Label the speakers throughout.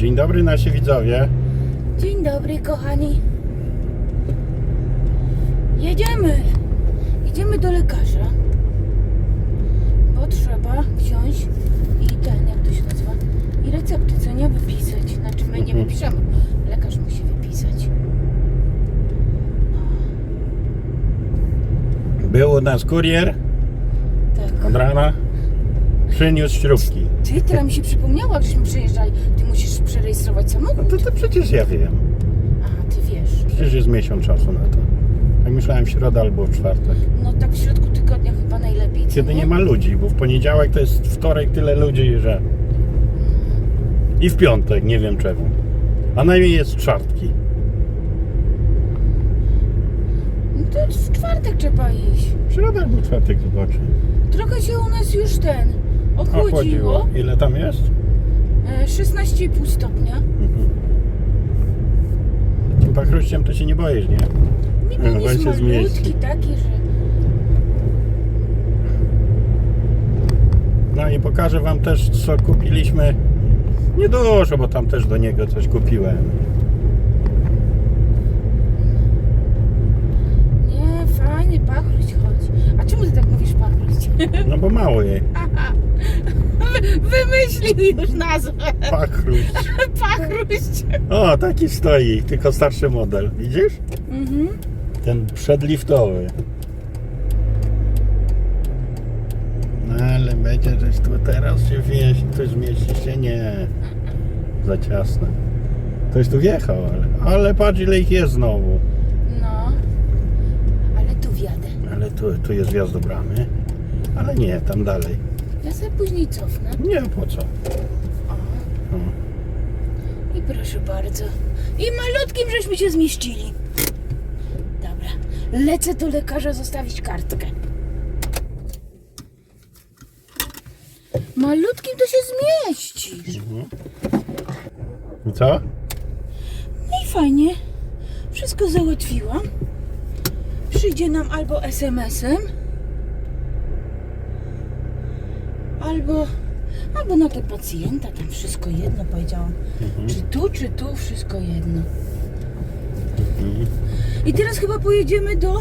Speaker 1: Dzień dobry nasi widzowie.
Speaker 2: Dzień dobry, kochani. Jedziemy. Idziemy do lekarza. Bo trzeba wziąć i ten, jak to się nazywa, i recepty, co nie wypisać. Znaczy my nie
Speaker 1: Mhm.
Speaker 2: wypiszemy. Lekarz musi wypisać.
Speaker 1: Był u nas kurier
Speaker 2: Tak.
Speaker 1: od rana. Przyniósł śrubki.
Speaker 2: Ty, teraz mi się przypomniało, jak żeśmy przejeżdżali. Ty musisz przerejestrować
Speaker 1: No
Speaker 2: samochód.
Speaker 1: to, to przecież ja wiem.
Speaker 2: Aha, ty wiesz.
Speaker 1: Przecież jest miesiąc czasu na to. Tak myślałem w środę albo w czwartek.
Speaker 2: No tak w środku tygodnia chyba najlepiej, co
Speaker 1: Kiedy nie ma ludzi, bo w poniedziałek to jest wtorek tyle ludzi, że... I w piątek, nie wiem czemu. A najmniej jest czwartki.
Speaker 2: No to w czwartek trzeba iść.
Speaker 1: W środę albo czwartek zobaczę.
Speaker 2: Trochę się u nas już ten ochłodziło.
Speaker 1: Ochłodziło. Ile tam jest?
Speaker 2: E, 16,5 stopnia.
Speaker 1: Tym pachruściem to się nie boisz, nie?
Speaker 2: Mimo
Speaker 1: No,
Speaker 2: malutki taki, że...
Speaker 1: No i pokażę wam też co kupiliśmy. Niedużo, bo tam też do niego coś kupiłem.
Speaker 2: Nie, fajny pachruś chodzi. A czemu ty tak mówisz pachruś?
Speaker 1: No bo mały.
Speaker 2: Aha. Wy- Wymyślił już nazwę.
Speaker 1: Pachruś.
Speaker 2: Pachruś.
Speaker 1: O, taki stoi, tylko starszy model. Widzisz?
Speaker 2: Mhm.
Speaker 1: Ten przedliftowy. No ale będzie, żeś tu teraz się wieś, tu zmieści się? Nie. Za ciasno. Ktoś tu wjechał, ale, ale patrz ile ich jest znowu.
Speaker 2: No. Ale tu wjadę.
Speaker 1: Ale tu, tu jest wjazd do bramy. Ale nie, tam dalej.
Speaker 2: Ja sobie później cofnę.
Speaker 1: Nie, po co?
Speaker 2: I proszę bardzo. I malutkim żeśmy się zmieścili. Dobra. Lecę do lekarza zostawić kartkę. Malutkim to się zmieścisz.
Speaker 1: I co?
Speaker 2: No i fajnie. Wszystko załatwiłam. Przyjdzie nam albo SMS-em, albo, albo na te pacjenta. Tam wszystko jedno powiedziałam. Czy tu, czy tu, wszystko jedno. I teraz chyba pojedziemy do.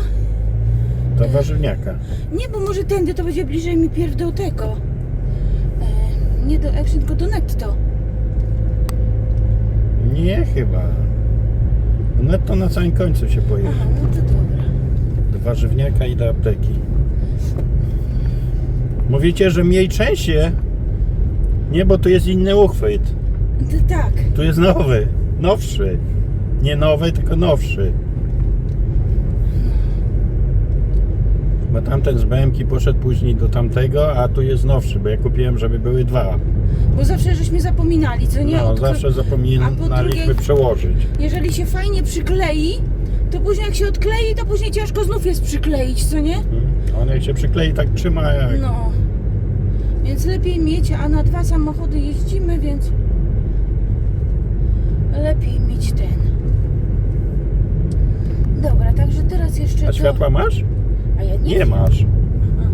Speaker 1: Do warzywniaka.
Speaker 2: Nie, bo może tędy to będzie bliżej mi pierw do tego. E, nie do Action, tylko do Netto.
Speaker 1: Nie chyba. Netto na samym końcu się pojedzie.
Speaker 2: Aha, no to dobra.
Speaker 1: Do warzywniaka i do apteki. Mówicie, że mniej częściej? Nie, bo tu jest inny uchwyt.
Speaker 2: To tak.
Speaker 1: Tu jest nowy, nowszy. Nie nowy, tylko nowszy. Bo tamten z BMK poszedł później do tamtego, a tu jest nowszy, bo ja kupiłem, żeby były dwa.
Speaker 2: Bo zawsze żeśmy zapominali, co nie?
Speaker 1: No,
Speaker 2: Od-
Speaker 1: zawsze
Speaker 2: A
Speaker 1: zapominaliśmy przełożyć.
Speaker 2: Jeżeli się fajnie przyklei, to później jak się odklei, to później ciężko znów jest przykleić, co nie?
Speaker 1: Mhm. On jak się przyklei, tak trzyma jak...
Speaker 2: No. Więc lepiej mieć, a na dwa samochody jeździmy, więc lepiej mieć ten. Dobra, także teraz jeszcze.
Speaker 1: A
Speaker 2: to-
Speaker 1: światła masz?
Speaker 2: A ja nie,
Speaker 1: Nie
Speaker 2: wiem.
Speaker 1: masz.
Speaker 2: Aha.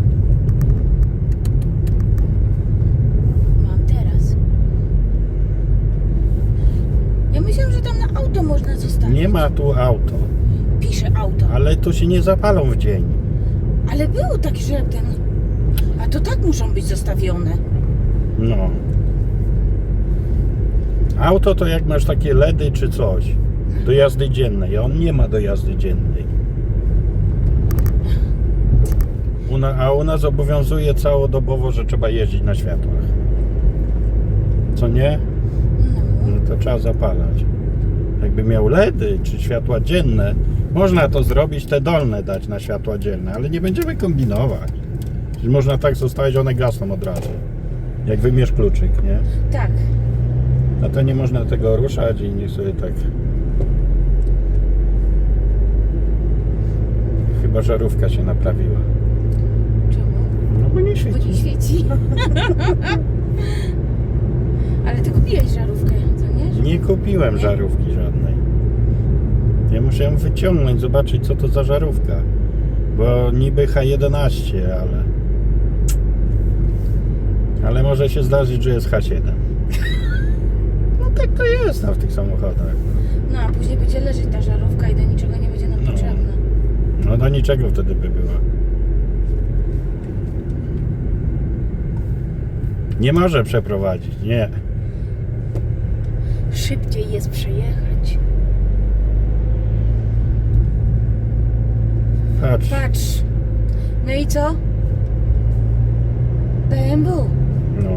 Speaker 2: Mam teraz. Ja myślałam, że tam na auto można zostawić.
Speaker 1: Nie ma tu auto,
Speaker 2: Pisze auto.
Speaker 1: ale tu się nie zapalą w dzień.
Speaker 2: Ale było tak, że ten. A to tak muszą być zostawione.
Speaker 1: No. Auto to jak masz takie LEDy czy coś do jazdy dziennej, a on nie ma do jazdy dziennej. U na, a u nas obowiązuje całodobowo, że trzeba jeździć na światłach. Co nie?
Speaker 2: No.
Speaker 1: No to trzeba zapalać. Jakby miał LEDy czy światła dzienne, można to zrobić, te dolne dać na światła dzienne, ale nie będziemy kombinować. Czyli można tak zostawić, one gasną od razu. Jak wymierz kluczyk, nie?
Speaker 2: Tak.
Speaker 1: A to nie można tego ruszać i nie sobie tak. Chyba żarówka się naprawiła.
Speaker 2: Czemu?
Speaker 1: No bo nie
Speaker 2: Bo
Speaker 1: świeci.
Speaker 2: nie świeci. Ale ty kupiłeś żarówkę, co nie?
Speaker 1: Nie kupiłem żarówki żadnej. Ja muszę ją wyciągnąć, zobaczyć co to za żarówka. Bo niby H11, ale. Ale może się zdarzyć, że jest H7. No tak to jest. miasta w tych samochodach.
Speaker 2: No a później będzie leżeć ta żarówka i do niczego nie będzie nam
Speaker 1: No.
Speaker 2: potrzebna.
Speaker 1: No do niczego wtedy by była. Nie może przeprowadzić, nie.
Speaker 2: Szybciej jest przejechać.
Speaker 1: Patrz.
Speaker 2: Patrz. No i co? BMW.
Speaker 1: No.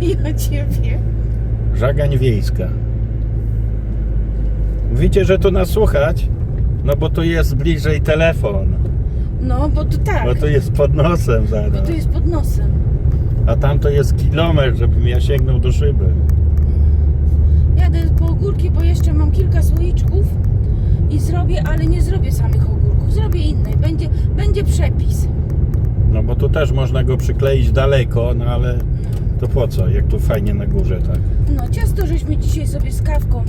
Speaker 2: Ja ciebie.
Speaker 1: Żagań wiejska. Widzicie, że tu nas słuchać? No bo tu jest bliżej telefon.
Speaker 2: No, bo to tak.
Speaker 1: Bo tu jest pod nosem
Speaker 2: Bo
Speaker 1: zaraz.
Speaker 2: to jest pod nosem.
Speaker 1: A tam to jest kilometr, żebym ja sięgnął do szyby.
Speaker 2: Jadę po ogórki, bo jeszcze mam kilka słoiczków i zrobię, ale nie zrobię samych ogórków. Zrobię inne. Będzie, będzie przepis.
Speaker 1: No bo tu też można go przykleić daleko, no ale to po co, jak tu fajnie na górze, tak?
Speaker 2: No, ciasto żeśmy dzisiaj sobie z kawką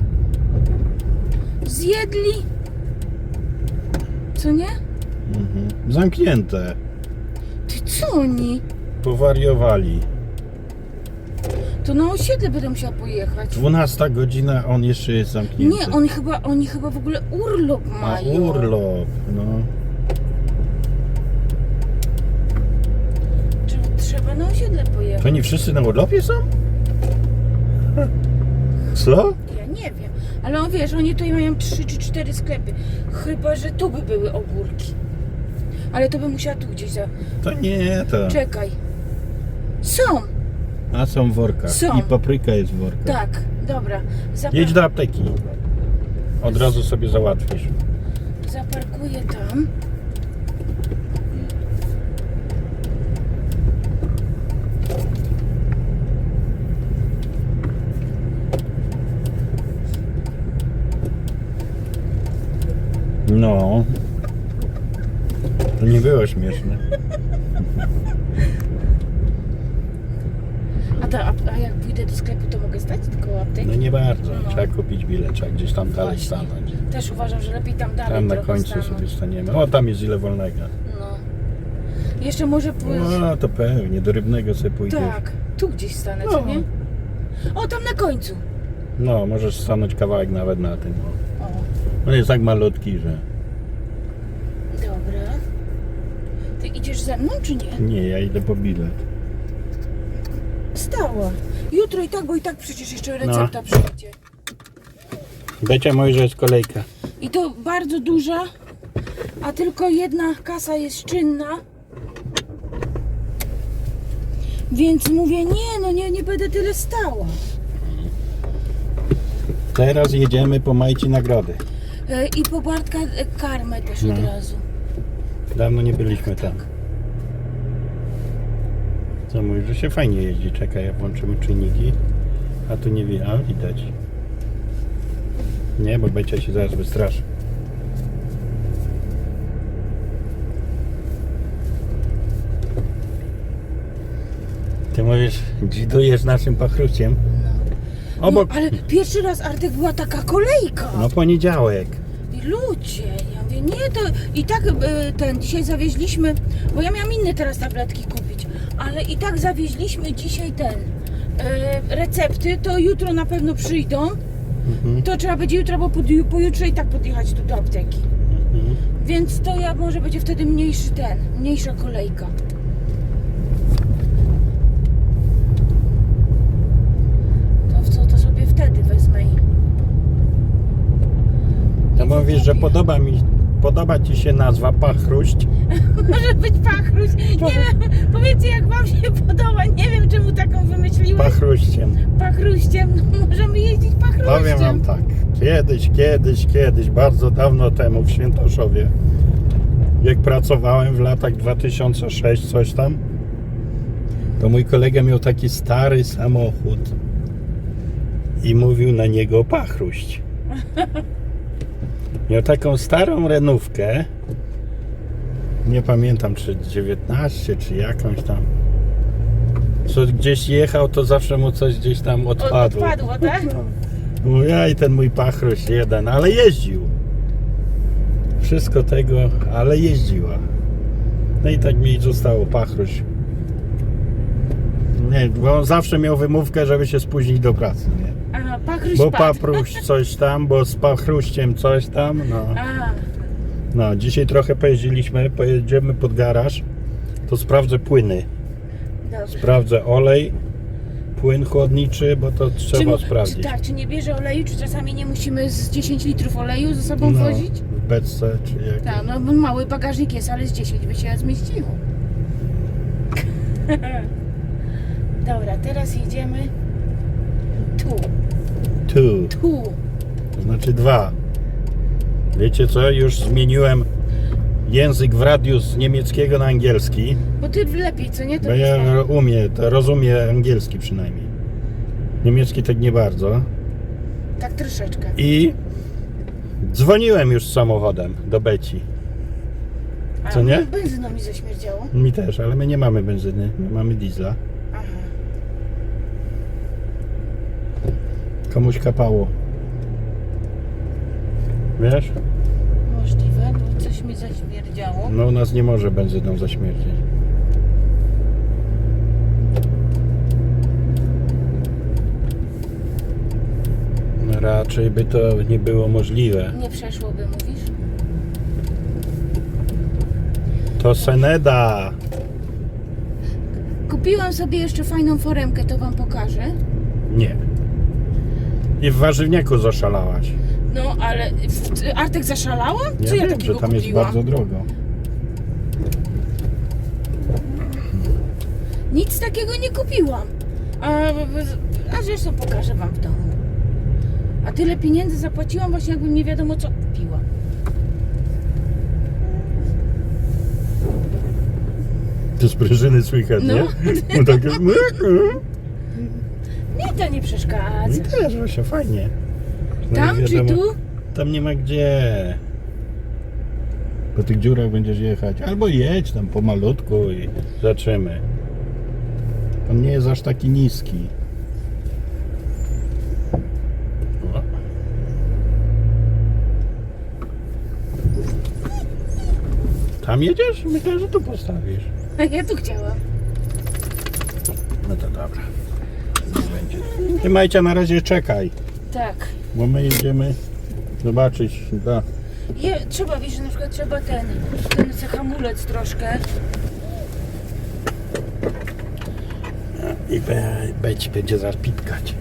Speaker 2: zjedli. Co nie?
Speaker 1: Mhm. Zamknięte.
Speaker 2: Ty co oni?
Speaker 1: Powariowali.
Speaker 2: To na osiedle będę musiała pojechać.
Speaker 1: 12 godzina, on jeszcze jest zamknięty.
Speaker 2: Nie, oni chyba, oni chyba w ogóle urlop
Speaker 1: Ma
Speaker 2: mają.
Speaker 1: urlop, no.
Speaker 2: Czy trzeba na osiedle pojechać?
Speaker 1: To nie wszyscy na urlopie są? Co?
Speaker 2: Ja nie wiem. Ale on wiesz, oni tutaj mają trzy czy cztery sklepy. Chyba, że tu by były ogórki. Ale to by musiała tu gdzieś za...
Speaker 1: To nie to.
Speaker 2: Czekaj. Są!
Speaker 1: A są w workach.
Speaker 2: Są.
Speaker 1: I papryka jest w workach.
Speaker 2: Tak, dobra. Zapar-
Speaker 1: Jedź do apteki. Od razu sobie załatwisz.
Speaker 2: Zaparkuję tam.
Speaker 1: No. To nie było śmieszne.
Speaker 2: A, a, a jak pójdę do sklepu, to mogę stać koło apteki?
Speaker 1: No nie bardzo.
Speaker 2: No.
Speaker 1: Trzeba kupić bilet, trzeba gdzieś tam dalej
Speaker 2: Właśnie.
Speaker 1: stanąć.
Speaker 2: Też uważam, że lepiej tam dalej
Speaker 1: Tam na
Speaker 2: trochę
Speaker 1: końcu
Speaker 2: stanąć.
Speaker 1: sobie staniemy. O, tam jest ile wolnego.
Speaker 2: No. Jeszcze może pójść...
Speaker 1: No to pewnie, do rybnego sobie pójdziesz.
Speaker 2: Tak, tu gdzieś stanę,
Speaker 1: No.
Speaker 2: co nie? O, tam na końcu.
Speaker 1: No, możesz stanąć kawałek nawet na tym.
Speaker 2: O,
Speaker 1: On jest tak malutki, że...
Speaker 2: dobra. Ty idziesz ze mną, czy nie?
Speaker 1: Nie, ja idę po bilet.
Speaker 2: Stała. Jutro i tak, bo i tak przecież jeszcze
Speaker 1: No.
Speaker 2: recepta przyjdzie.
Speaker 1: Becia mówi, że jest kolejka.
Speaker 2: I to bardzo duża, a tylko jedna kasa jest czynna. Więc mówię, nie, no nie, nie będę tyle stała.
Speaker 1: Teraz jedziemy po Majci Nagrody.
Speaker 2: E, I po Bartka e, karmę też
Speaker 1: No.
Speaker 2: od razu.
Speaker 1: Dawno nie byliśmy tam. Co mówisz, że się fajnie jeździ. Czekaj, ja włączymy czynniki. A tu nie widać. A, widać. Nie, bo Becia się zaraz wystraszy. Ty mówisz, dzidujesz naszym pachruciem. Obok.
Speaker 2: No, ale pierwszy raz Artek była taka kolejka.
Speaker 1: No poniedziałek.
Speaker 2: Ludzie, ja mówię, nie, to i tak e, ten, dzisiaj zawieźliśmy, bo ja miałam inne teraz tabletki kupić, ale i tak zawieźliśmy dzisiaj ten, e, recepty, to jutro na pewno przyjdą,
Speaker 1: Mhm.
Speaker 2: to trzeba będzie jutro, bo pod, pojutrze i tak podjechać tu do apteki.
Speaker 1: Mhm.
Speaker 2: Więc to ja może będzie wtedy mniejszy ten, mniejsza kolejka. To w co to sobie wtedy wezmę i
Speaker 1: To mówisz, że podoba mi, podoba ci się nazwa pachruść.
Speaker 2: Może być pachruś. Nie wiem, powiedzcie jak wam się podoba. Nie wiem czemu taką wymyśliłeś.
Speaker 1: Pachruściem.
Speaker 2: Pachruściem. No, możemy jeździć pachruściem.
Speaker 1: Powiem wam tak, kiedyś, kiedyś, kiedyś, bardzo dawno temu w Świętoszowie, jak pracowałem w latach 2006, coś tam, to mój kolega miał taki stary samochód i mówił na niego pachruść. Miał taką starą renówkę, nie pamiętam czy 19, czy jakąś tam. Co gdzieś jechał, to zawsze mu coś gdzieś tam
Speaker 2: Od,
Speaker 1: odpadło.
Speaker 2: odpadło, tak?
Speaker 1: Mówię, ja i ten mój pachruś jeden, ale jeździł. Wszystko tego, ale jeździła. No i tak mi zostało pachruś. Nie, bo on zawsze miał wymówkę, żeby się spóźnić do pracy, nie?
Speaker 2: A, pachryś
Speaker 1: Bo
Speaker 2: padł.
Speaker 1: papruś coś tam, bo z pachruściem coś tam, no.
Speaker 2: A,
Speaker 1: No, dzisiaj trochę pojeździliśmy, pojedziemy pod garaż, to sprawdzę płyny.
Speaker 2: dobrze.
Speaker 1: Sprawdzę olej, płyn chłodniczy, bo to trzeba
Speaker 2: mu-
Speaker 1: sprawdzić.
Speaker 2: Czy, tak, czy nie bierze oleju, czy czasami nie musimy z 10 litrów oleju ze sobą
Speaker 1: no,
Speaker 2: wozić?
Speaker 1: w beczce, czy jak.
Speaker 2: Tak, no bo mały bagażnik jest, ale z 10 by się zmieściło. Dobra, teraz jedziemy tu,
Speaker 1: Tu,
Speaker 2: tu.
Speaker 1: to znaczy dwa. Wiecie co, już zmieniłem język w radiu z niemieckiego na angielski,
Speaker 2: Bo ty lepiej, co nie? To
Speaker 1: bo ja umiem, to rozumiem angielski przynajmniej. Niemiecki tak nie bardzo.
Speaker 2: tak troszeczkę.
Speaker 1: I dzwoniłem już samochodem do Beci.
Speaker 2: A,
Speaker 1: co nie?
Speaker 2: Benzyną mi zaśmierdziało.
Speaker 1: Mi też, ale my nie mamy benzyny, my mamy diesla.
Speaker 2: Aha.
Speaker 1: Komuś kapało. Wiesz?
Speaker 2: Możliwe, bo coś mi zaśmierdziało.
Speaker 1: No u nas nie może benzyną zaśmierdzieć. No raczej by to nie było możliwe.
Speaker 2: Nie przeszłoby, mówisz?
Speaker 1: To Seneda.
Speaker 2: Kupiłam sobie jeszcze fajną foremkę, to wam pokażę.
Speaker 1: Nie. I w warzywniaku zaszalałaś.
Speaker 2: No, ale w- Artek zaszalała? Co ja,
Speaker 1: wiem,
Speaker 2: takiego
Speaker 1: że tam jest
Speaker 2: kupiłam?
Speaker 1: bardzo drogo.
Speaker 2: Nic takiego nie kupiłam. A, a zresztą pokażę wam w domu. A tyle pieniędzy zapłaciłam właśnie jakbym nie wiadomo co kupiła.
Speaker 1: Te sprężyny słychać,
Speaker 2: No.
Speaker 1: nie? No takie...
Speaker 2: Nie, to nie przeszkadza.
Speaker 1: Mi też, właśnie fajnie. No
Speaker 2: Tam czy
Speaker 1: wiadomo,
Speaker 2: tu?
Speaker 1: Tam nie ma gdzie. Po tych dziurach będziesz jechać. Albo jedź tam pomalutku i zaczymy. On nie jest aż taki niski. O. Tam jedziesz? Myślałem, że tu postawisz.
Speaker 2: Ja tu chciałam.
Speaker 1: No to dobra. Będzie. Ty Majcia na razie czekaj,
Speaker 2: Tak.
Speaker 1: bo my jedziemy zobaczyć. Da.
Speaker 2: Je, trzeba, wiesz, że na przykład trzeba ten, ten hamulec troszkę.
Speaker 1: I be, być będzie zaraz pipkać.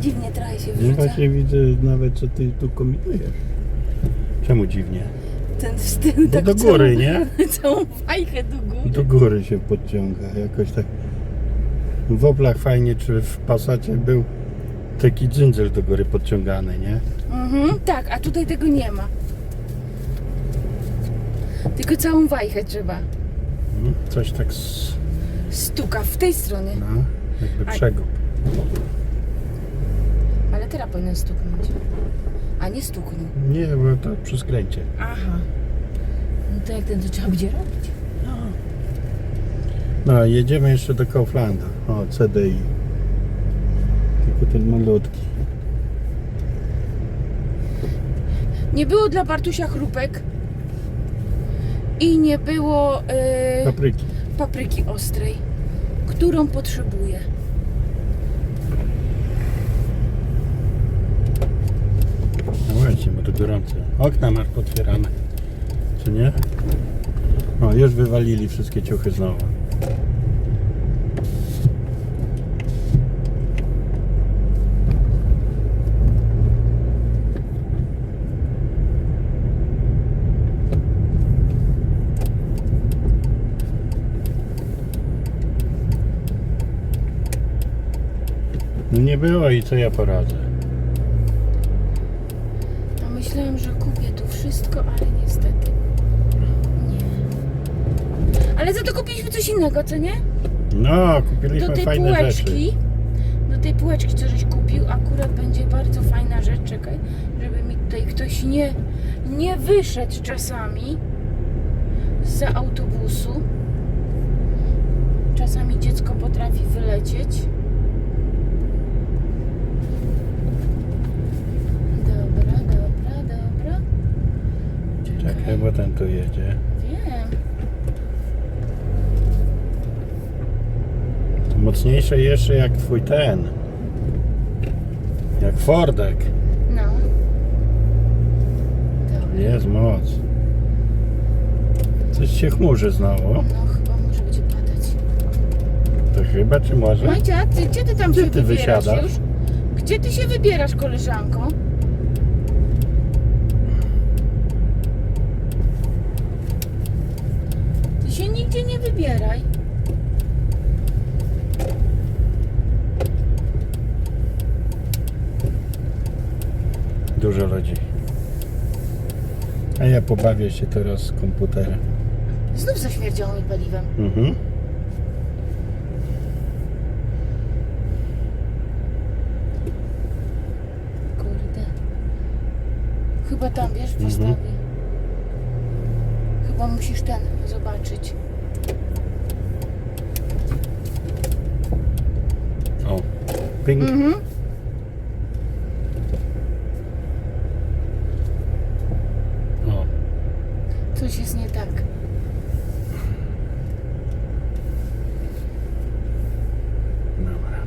Speaker 2: Dziwnie trochę się
Speaker 1: No
Speaker 2: wrzuca.
Speaker 1: Właśnie widzę nawet, że ty tu kombinujesz. Czemu dziwnie?
Speaker 2: Ten wstyd tak
Speaker 1: do góry, nie?
Speaker 2: całą, całą fajkę do góry.
Speaker 1: Do góry się podciąga. Jakoś tak. W oblach fajnie, czy w pasacie był taki dzyndzel do góry podciągany, nie?
Speaker 2: Mhm, tak, a tutaj tego nie ma. Tylko całą wajchę trzeba.
Speaker 1: Mhm. Coś tak z,
Speaker 2: Stuka w tej stronie.
Speaker 1: no, jakby
Speaker 2: A-
Speaker 1: przegub.
Speaker 2: Ale teraz powinien stuknąć. A nie stuknął.
Speaker 1: Nie, bo to przy skręcie.
Speaker 2: Aha. No to jak ten to trzeba będzie robić.
Speaker 1: No, jedziemy jeszcze do Kauflanda. O, CDI. Tylko ten malutki.
Speaker 2: Nie było dla Bartusia chrupek. I nie było yy,
Speaker 1: Papryki.
Speaker 2: papryki ostrej, którą potrzebuję.
Speaker 1: Właśnie, bo to gorące. Okna masz potwierane. Czy nie? O, już wywalili wszystkie ciuchy znowu. No nie było i co ja poradzę.
Speaker 2: Myślałam, że kupię tu wszystko, ale niestety nie. Ale za to kupiliśmy coś innego, co nie?
Speaker 1: No,
Speaker 2: Do
Speaker 1: kupiliśmy
Speaker 2: tej
Speaker 1: fajne
Speaker 2: półeczki.
Speaker 1: rzeczy.
Speaker 2: Do tej półeczki, co żeś kupił, akurat będzie bardzo fajna rzecz. Czekaj, żeby mi tutaj ktoś nie, nie wyszedł czasami za autobusu. czasami dziecko potrafi wylecieć. Dobra, dobra, dobra.
Speaker 1: Bo ten tu jedzie.
Speaker 2: Wiem.
Speaker 1: To mocniejsze jeszcze jak twój ten. Jak Fordek.
Speaker 2: No. Dobra.
Speaker 1: Jest moc. Coś się chmurzy znowu.
Speaker 2: No chyba może będzie padać.
Speaker 1: To chyba, czy może?
Speaker 2: Majcia, a ty, gdzie ty tam
Speaker 1: Gdzie
Speaker 2: się
Speaker 1: ty
Speaker 2: wybierasz
Speaker 1: wysiadasz?
Speaker 2: już? Gdzie ty się wybierasz, koleżanko? Ty się nigdzie nie wybieraj.
Speaker 1: Dużo ludzi. A ja pobawię się teraz z komputerem.
Speaker 2: Znów zaśmierdziało mi paliwem.
Speaker 1: Mhm.
Speaker 2: Kurde. Chyba tam, wiesz, w wystawie. Chyba musisz ten zobaczyć.
Speaker 1: Ping.
Speaker 2: Mhm.
Speaker 1: O.
Speaker 2: Coś jest nie tak.
Speaker 1: Dobra.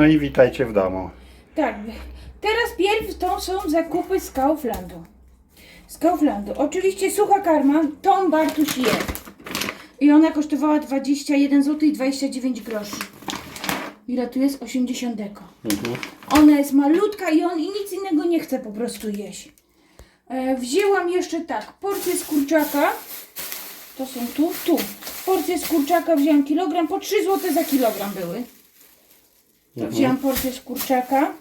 Speaker 1: No i witajcie w domu.
Speaker 2: Tak. Teraz pierw to są zakupy z Kauflandu. Z Kauflandu. Oczywiście sucha karma, Tom Bartuś je. I ona kosztowała 21 zł i 29 groszy. Ile tu jest? 80 deko.
Speaker 1: Mhm.
Speaker 2: Ona jest malutka i on i nic innego nie chce po prostu jeść. E, wzięłam jeszcze tak, porcję z kurczaka. To są tu, tu. Porcję z kurczaka wzięłam kilogram, po 3 zł za kilogram były. To wzięłam porcję z kurczaka.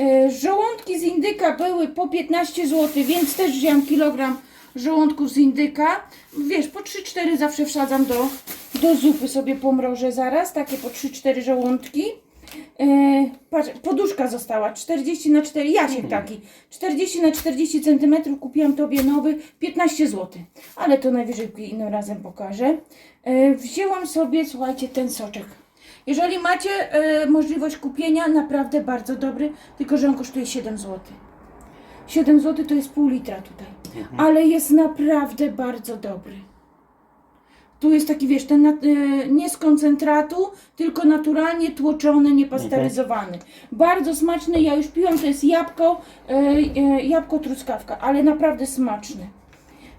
Speaker 2: E, żołądki z indyka były po 15 zł, więc też wzięłam kilogram żołądków z indyka. Wiesz, po 3-4 zawsze wsadzam do, do zupy, sobie pomrożę zaraz, takie po 3-4 żołądki. E, patrz, poduszka została 40 na 4, Jasiek taki, 40 na 40 cm, kupiłam tobie nowy, 15 zł, ale to najwyżej innym razem pokażę. E, wzięłam sobie, słuchajcie, ten soczek. Jeżeli macie e, możliwość kupienia, naprawdę bardzo dobry, tylko że on kosztuje 7 zł. 7 zł to jest pół litra tutaj, ale jest naprawdę bardzo dobry. Tu jest taki, wiesz, ten e, nie z koncentratu, tylko naturalnie tłoczony, niepasteryzowany. Bardzo smaczny, ja już piłam, to jest jabłko, e, e, jabłko truskawka, ale naprawdę smaczny.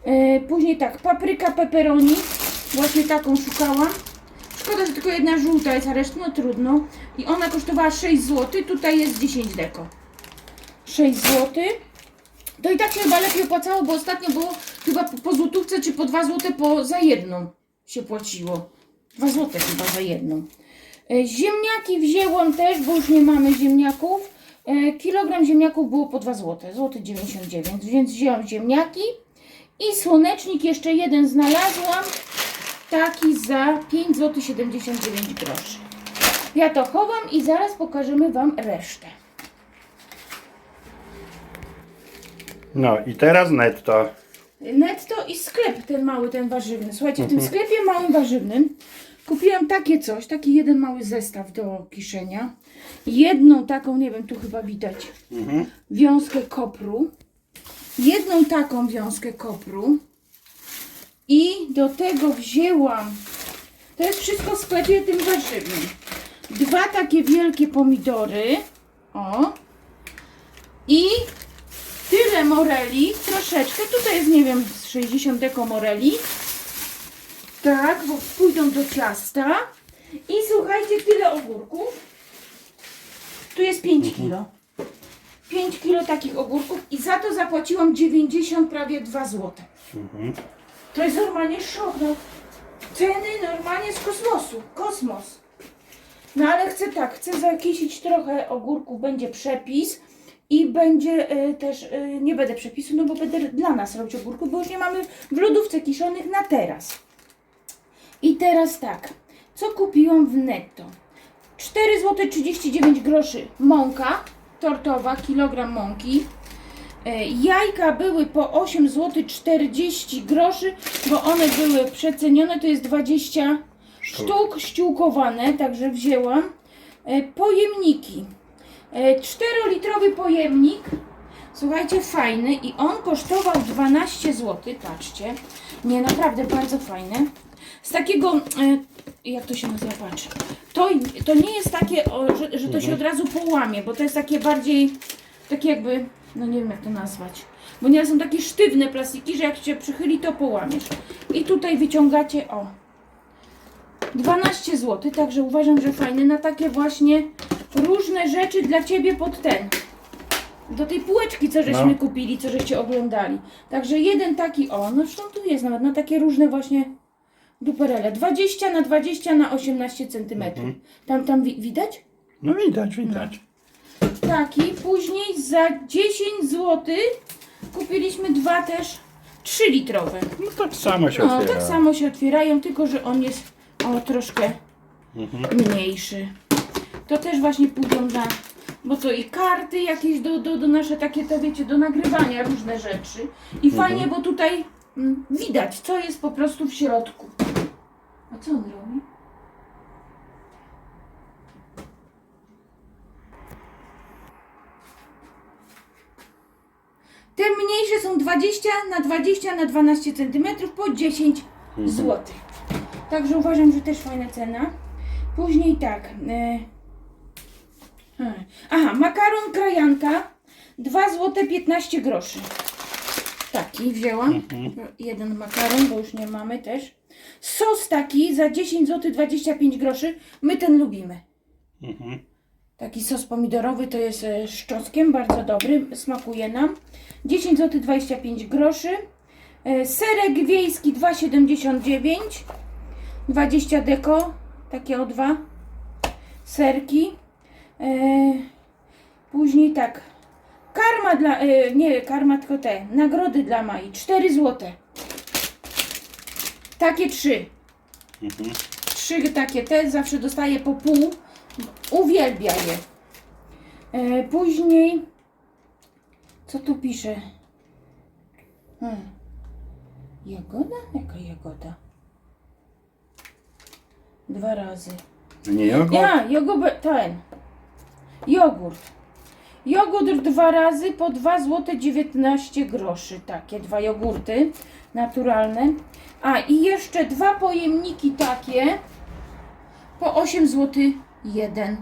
Speaker 2: E, później tak, papryka pepperoni, właśnie taką szukałam. Szkoda, że tylko jedna żółta jest, a reszta no trudno. I ona kosztowała 6 zł, tutaj jest 10 deko. 6 zł. To i tak się chyba lepiej opłacało, bo ostatnio było chyba po, po złotówce czy po 2 zł po, za jedną się płaciło. 2 zł chyba za jedną. E, Ziemniaki wzięłam też, bo już nie mamy ziemniaków. E, Kilogram ziemniaków było po 2 zł, złoty 99, więc wzięłam ziemniaki. I słonecznik jeszcze jeden znalazłam, taki za 5 zł 79 groszy. Ja to chowam i zaraz pokażemy Wam resztę.
Speaker 1: No i teraz netto.
Speaker 2: Netto i sklep ten mały, ten warzywny. Słuchajcie, w tym sklepie małym warzywnym kupiłam takie coś, taki jeden mały zestaw do kiszenia. Jedną taką, nie wiem, tu chyba widać, wiązkę kopru. Jedną taką wiązkę kopru. I do tego wzięłam, to jest wszystko w sklepie tym warzywnym. Dwa takie wielkie pomidory. O. I tyle moreli, troszeczkę, tutaj jest nie wiem z 60 deko moreli. Tak, bo pójdą do ciasta. I słuchajcie, tyle ogórków. Tu jest 5 kilo. 5 kilo takich ogórków i za to zapłaciłam 90 prawie 2 zł.
Speaker 1: Mhm.
Speaker 2: To jest normalnie szok. No. Ceny normalnie z kosmosu. Kosmos. No ale chcę tak, chcę zakisić trochę ogórków, będzie przepis i będzie e, też, e, nie będę przepisu, no bo będę dla nas robić ogórków, bo już nie mamy w lodówce kiszonych na teraz. I teraz tak, co kupiłam w netto? 4 zł 39 groszy mąka tortowa, kilogram mąki. E, Jajka były po 8 zł 40 groszy, bo one były przecenione, to jest 20
Speaker 1: Sztuk.
Speaker 2: ściółkowane, także wzięłam. E, Pojemniki. 4-litrowy pojemnik, słuchajcie, fajny i on kosztował 12 zł, patrzcie. Nie, naprawdę bardzo fajny. Z takiego, e, jak to się nazywa, patrz. To, to nie jest takie, że, że to się od razu połamie, bo to jest takie bardziej, takie jakby, no nie wiem jak to nazwać. Bo nie są takie sztywne plastiki, że jak się przychyli, to połamiesz. I tutaj wyciągacie, o, 12 zł, także uważam, że fajny na takie właśnie różne rzeczy dla Ciebie pod ten. Do tej półeczki, co żeśmy
Speaker 1: No.
Speaker 2: kupili, co żeście oglądali. Także jeden taki, o, no zresztą tu jest nawet na takie różne właśnie duperele. 20 na 20 na 18 cm. Tam, tam wi- widać?
Speaker 1: No widać, widać.
Speaker 2: Taki, później za 10 zł kupiliśmy dwa też 3 litrowe.
Speaker 1: No tak samo się
Speaker 2: No,
Speaker 1: otwiera.
Speaker 2: tak samo się otwierają, tylko że on jest o troszkę
Speaker 1: Mhm.
Speaker 2: mniejszy. To też właśnie pójdą na, bo to i karty jakieś do, do, do nasze takie, to wiecie, do nagrywania różne rzeczy. I fajnie, bo tutaj mm, widać, co jest po prostu w środku. A co on robi? Te mniejsze są 20 na 20 na 12 cm po 10 zł. Także uważam, że też fajna cena. Później tak. Hmm. aha, makaron krajanka 2 zł 15 groszy. Taki wzięłam. Jeden makaron, bo już nie mamy też. Sos taki za 10 zł 25 groszy. My ten lubimy.
Speaker 1: Mhm.
Speaker 2: Taki sos pomidorowy to jest e, z czosnkiem, bardzo dobry, smakuje nam. 10 zł 25 groszy. E, Serek wiejski 2,79 20 deko, takie o dwa serki. E, Później tak, karma dla, e, nie karma, tylko te, nagrody dla Mai, 4 zł. Takie trzy.
Speaker 1: Mhm.
Speaker 2: Trzy takie te, zawsze dostaję po pół. Uwielbia je. E, później, co tu pisze? Hmm. Jagoda? Jaka jagoda? Dwa razy.
Speaker 1: Nie jogurt?
Speaker 2: Ja, jogurt, ten. Jogurt. Jogurt dwa razy po 2 zł 19 groszy. Takie dwa jogurty naturalne. A i jeszcze dwa pojemniki takie po 8 zł jeden.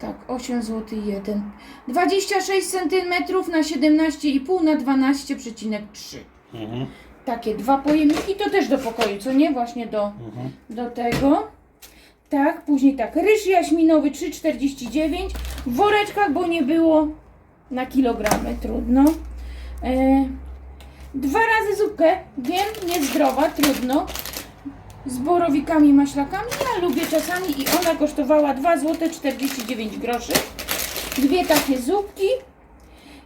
Speaker 2: Tak, 8 zł jeden. 26 cm na 17,5 na 12,3.
Speaker 1: Mhm.
Speaker 2: Takie dwa pojemniki, to też do pokoju, co nie? Właśnie do,
Speaker 1: Mhm.
Speaker 2: do tego. Tak, później tak, ryż jaśminowy 3,49 w woreczkach, bo nie było na kilogramy, trudno. E, dwa razy zupkę, wiem, niezdrowa, trudno. Z borowikami maślakami, ja lubię czasami i ona kosztowała 2 zł 49 groszy. Dwie takie zupki.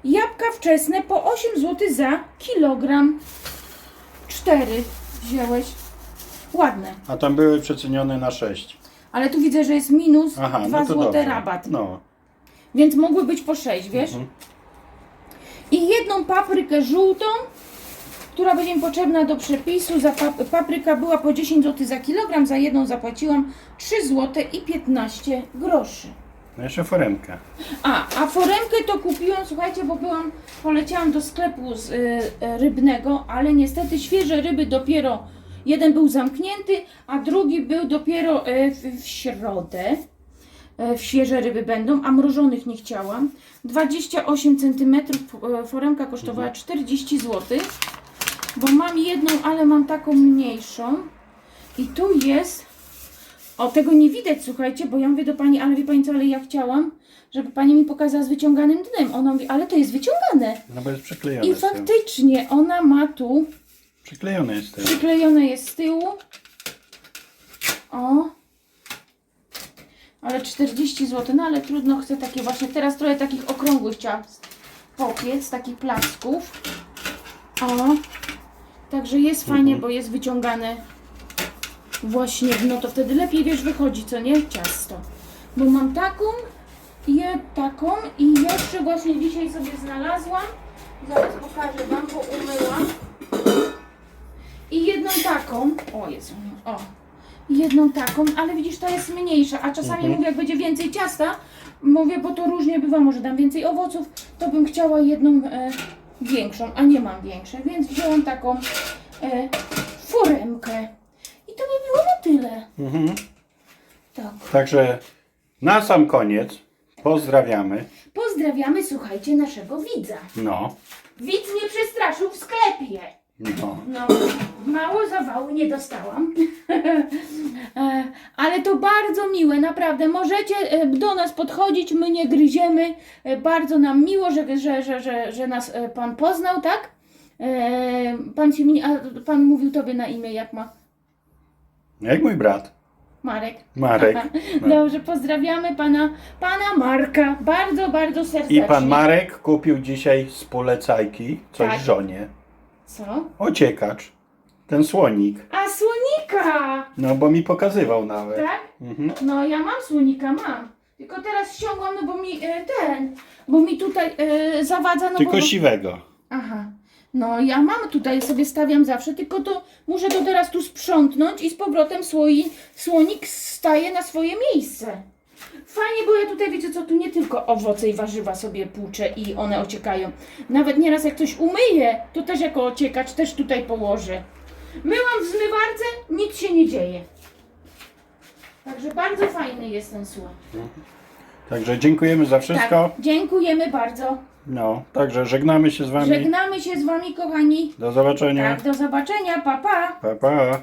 Speaker 2: Jabłka wczesne po 8 zł za kilogram. Cztery wziąłeś. Ładne.
Speaker 1: A tam były przecenione na 6.
Speaker 2: Ale tu widzę, że jest minus
Speaker 1: Aha,
Speaker 2: 2
Speaker 1: no to
Speaker 2: zł
Speaker 1: dobrze.
Speaker 2: rabat.
Speaker 1: No.
Speaker 2: Więc mogły być po 6, wiesz?
Speaker 1: Mhm.
Speaker 2: I jedną paprykę żółtą, która będzie mi potrzebna do przepisu. Za pap- papryka była po 10 zł za kilogram, za jedną zapłaciłam 3 zł i 15 groszy.
Speaker 1: No jeszcze foremkę.
Speaker 2: A, a foremkę to kupiłam, słuchajcie, bo byłam, poleciałam do sklepu z, y, y, rybnego, ale niestety świeże ryby dopiero, jeden był zamknięty, a drugi był dopiero y, w, w środę. Y, świeże ryby będą, a mrożonych nie chciałam. 28 cm y, foremka kosztowała 40 zł, bo mam jedną, ale mam taką mniejszą. I tu jest O, tego nie widać, słuchajcie, bo ja mówię do pani, ale wie pani co, ale ja chciałam, żeby pani mi pokazała z wyciąganym dnem. Ona mówi, ale to jest wyciągane.
Speaker 1: No bo jest przyklejone
Speaker 2: I
Speaker 1: z tyłu.
Speaker 2: faktycznie ona ma tu,
Speaker 1: Przyklejone jest z tyłu.
Speaker 2: przyklejone jest z tyłu. O. Ale 40 zł, no ale trudno, chcę takie właśnie, teraz trochę takich okrągłych ciast popiec, takich placków. O. Także jest fajnie, bo jest wyciągane właśnie dno, to wtedy lepiej wiesz wychodzi, co nie? Ciasto. Bo mam taką i taką i jeszcze właśnie dzisiaj sobie znalazłam. Zaraz pokażę wam, bo umyłam. I jedną taką. O Jezu, o. Jedną taką, ale widzisz, ta jest mniejsza, a czasami
Speaker 1: Mhm.
Speaker 2: mówię, jak będzie więcej ciasta, mówię, bo to różnie bywa, może dam więcej owoców, to bym chciała jedną e, większą, a nie mam większej, więc wzięłam taką e, foremkę. I to by było na tyle.
Speaker 1: Mhm.
Speaker 2: Tak.
Speaker 1: Także na sam koniec pozdrawiamy.
Speaker 2: Pozdrawiamy, słuchajcie, naszego widza.
Speaker 1: No,
Speaker 2: Widz mnie przestraszył w sklepie.
Speaker 1: No.
Speaker 2: No, mało zawału nie dostałam. E, Ale to bardzo miłe, naprawdę. Możecie e, do nas podchodzić, my nie gryziemy. E, Bardzo nam miło, że, że, że, że, że nas Pan poznał, tak? Pan, się, a pan mówił Tobie na imię, jak ma
Speaker 1: Jak mój brat,
Speaker 2: Marek.
Speaker 1: Marek. No.
Speaker 2: Dobrze, pozdrawiamy pana, pana Marka. Bardzo, bardzo serdecznie.
Speaker 1: I pan Marek kupił dzisiaj z polecajki coś
Speaker 2: Tak.
Speaker 1: żonie.
Speaker 2: Co?
Speaker 1: Ociekacz. Ten słonik.
Speaker 2: A słonika!
Speaker 1: No bo mi pokazywał nawet.
Speaker 2: Tak?
Speaker 1: Mhm.
Speaker 2: No ja mam słonika, mam. Tylko teraz ściągłam, no bo mi e, ten, bo mi tutaj e, zawadza, no
Speaker 1: Tylko
Speaker 2: bo...
Speaker 1: siwego.
Speaker 2: Aha. No ja mam tutaj, sobie stawiam zawsze, tylko to muszę to teraz tu sprzątnąć i z powrotem słoi, słonik staje na swoje miejsce. Fajnie, bo ja tutaj wiecie co, tu nie tylko owoce i warzywa sobie płuczę i one ociekają. Nawet nieraz jak coś umyję, to też jako ociekacz też tutaj położę. Myłam w zmywarce, nic się nie dzieje. Także bardzo fajny jest ten słoń.
Speaker 1: Także dziękujemy za wszystko.
Speaker 2: Tak, dziękujemy bardzo.
Speaker 1: No, także żegnamy się z wami.
Speaker 2: Żegnamy się z wami, kochani.
Speaker 1: Do zobaczenia.
Speaker 2: Tak, do zobaczenia, pa pa.
Speaker 1: Pa, pa.